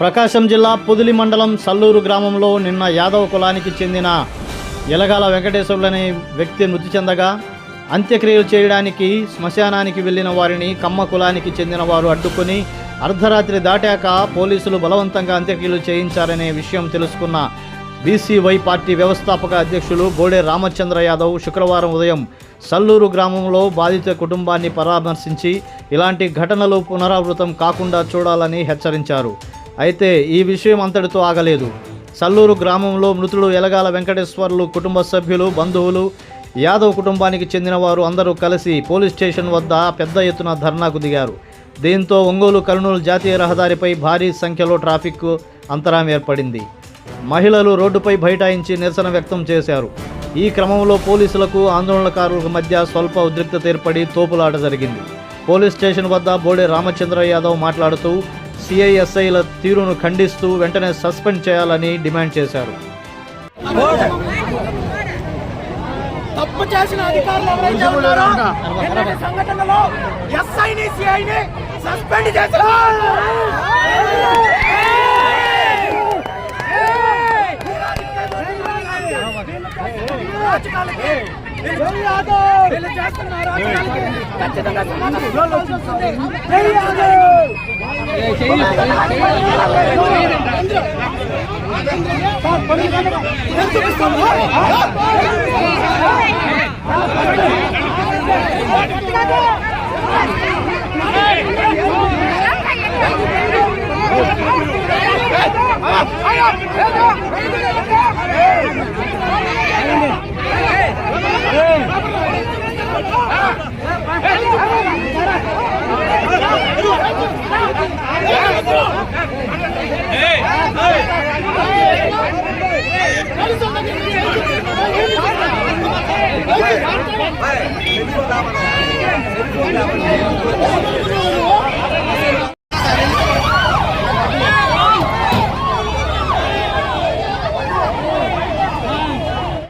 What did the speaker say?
ప్రకాశం జిల్లా పొదిలి మండలం సల్లూరు గ్రామంలో నిన్న యాదవ కులానికి చెందిన ఎలగాల వెంకటేశ్వరులు అనే వ్యక్తి మృతి చెందగా అంత్యక్రియలు చేయడానికి శ్మశానానికి వెళ్ళిన వారిని కమ్మ కులానికి చెందిన వారు అడ్డుకొని అర్ధరాత్రి దాటాక పోలీసులు బలవంతంగా అంత్యక్రియలు చేయించారనే విషయం తెలుసుకున్న బీసీవై పార్టీ వ్యవస్థాపక అధ్యక్షులు బోడే రామచంద్ర యాదవ్ శుక్రవారం ఉదయం సల్లూరు గ్రామంలో బాధిత కుటుంబాన్ని పరామర్శించి ఇలాంటి ఘటనలు పునరావృతం కాకుండా చూడాలని హెచ్చరించారు. అయితే ఈ విషయం అంతటితో ఆగలేదు. సల్లూరు గ్రామంలో మృతుడు ఎలగాల వెంకటేశ్వర్లు కుటుంబ సభ్యులు బంధువులు యాదవ్ కుటుంబానికి చెందిన వారు అందరూ కలిసి పోలీస్ స్టేషన్ వద్ద పెద్ద ఎత్తున ధర్నాకు దిగారు. దీంతో ఒంగోలు కర్నూలు జాతీయ రహదారిపై భారీ సంఖ్యలో ట్రాఫిక్ అంతరాయం ఏర్పడింది. మహిళలు రోడ్డుపై బైఠాయించి నిరసన వ్యక్తం చేశారు. ఈ క్రమంలో పోలీసులకు ఆందోళనకారుల మధ్య స్వల్ప ఉద్రిక్తత ఏర్పడి తోపులాట జరిగింది. పోలీస్ స్టేషన్ వద్ద బోడే రామచంద్ర యాదవ్ మాట్లాడుతూ సిఐఎస్ఐల తీరును ఖండిస్తూ వెంటనే సస్పెండ్ చేయాలని డిమాండ్ చేశారు. తప్పు చేసిన అధికారులు ఎవరైతే ఉన్నారో సంఘటనలో ఎస్ఐని సిఐని సస్పెండ్ చేశారు. రాజకీయాలకి వీళ్ళు చేస్తున్న రాజకీయాలకి ఖచ్చితంగా సమాధానం ఇవ్వాల్సి వస్తుంది చూపిస్తాను Hey! Hey! Hey!